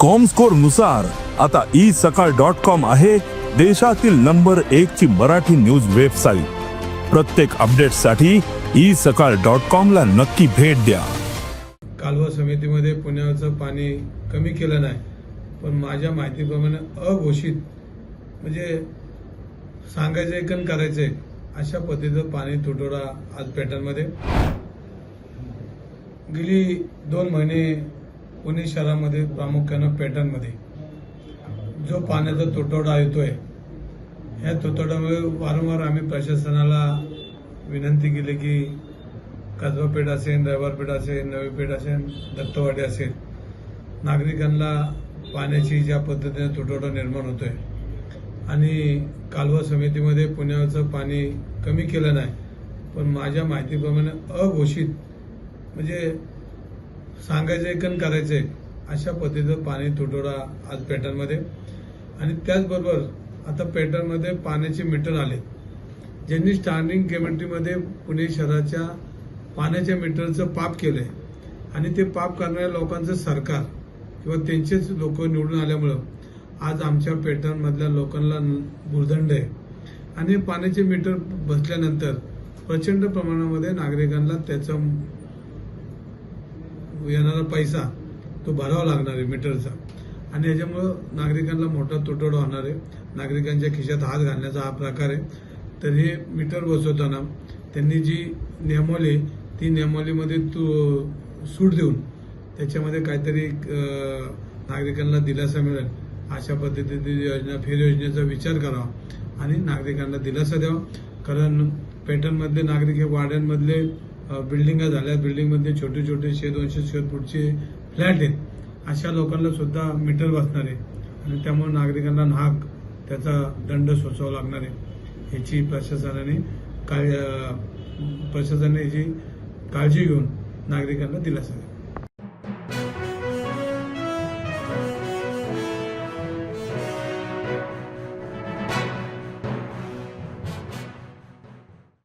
कॉमस्कोरनुसार आता ई सकाळ dot com आहे देशातील नंबर एक ची मराठी न्यूज वेबसाईट प्रत्येक अपडेटसाठी ई सकाळ डॉट कॉम ला नक्की भेट द्या. कालवा समितीमध्ये पुण्याचं पाणी कमी केलं नाही पण माझ्या माहितीप्रमाणे अघोषित म्हणजे सांगायचं एक करायचंय अशा पद्धतीचं पाणी तुटवडा आज पॅटर्नमध्ये गेली दोन महिने पुणे शहरामध्ये प्रामुख्यानं पॅटर्नमध्ये जो पाण्याचा तुटवडा येतोय ह्या तुटवड्यामुळे वारंवार आम्ही प्रशासनाला विनंती केली की कसबा पेठ असेल रविवार पेठ असेल नवी पेठ असेल दत्तवाडी असेल नागरिकांना पाण्याची ज्या पद्धतीने तुटवडा निर्माण होतोय आणि कालवा समितीमध्ये पुण्याचं पाणी कमी केलं नाही पण माझ्या माहितीप्रमाणे अघोषित म्हणजे सांगायचं एक आणि करायचं अशा पद्धतीचं पाणी तुटवडा आज पॅटर्नमध्ये आणि त्याचबरोबर आता पॅटर्नमध्ये पाण्याचे मीटर आले. ज्यांनी स्टँडिंग कमिटीमध्ये पुणे शहराच्या पाण्याच्या मीटरचं पाप केलंय आणि ते पाप करणाऱ्या लोकांचं सरकार किंवा त्यांचेच लोक निवडून आल्यामुळं आज आमच्या पॅटर्नमधल्या लोकांना भुर्दंड आहे. आणि पाण्याचे मीटर बसल्यानंतर प्रचंड प्रमाणामध्ये नागरिकांना त्याचं येणारा पैसा तो भरावा लागणार आहे मीटरचा. आणि याच्यामुळं नागरिकांना मोठा तुटवडा होणार आहे. नागरिकांच्या खिशात हात घालण्याचा हा प्रकार आहे. तर हे मीटर बसवताना त्यांनी जी नियमावली आहे, ती नियमावलीमध्ये तू सूट देऊन त्याच्यामध्ये काहीतरी नागरिकांना दिलासा मिळेल. अशा पद्धतीची योजना फेर योजनेचा विचार करावा आणि नागरिकांना दिलासा द्यावा. कारण पेटर्नमधले नागरिक हे वाड्यांमधले बिल्डिंगा झाल्या. बिल्डिंगमध्ये छोटे छोटे शे दोनशे स्क्वेअर फूटचे फ्लॅट आहेत. अशा लोकांना सुद्धा मीटर बसणार आहे. आणि त्यामुळे नागरिकांना नाहक त्याचा दंड सोसावा लागणार आहे. याची प्रशासनाने काय प्रशासनाने याची काळजी घेऊन नागरिकांना दिलासा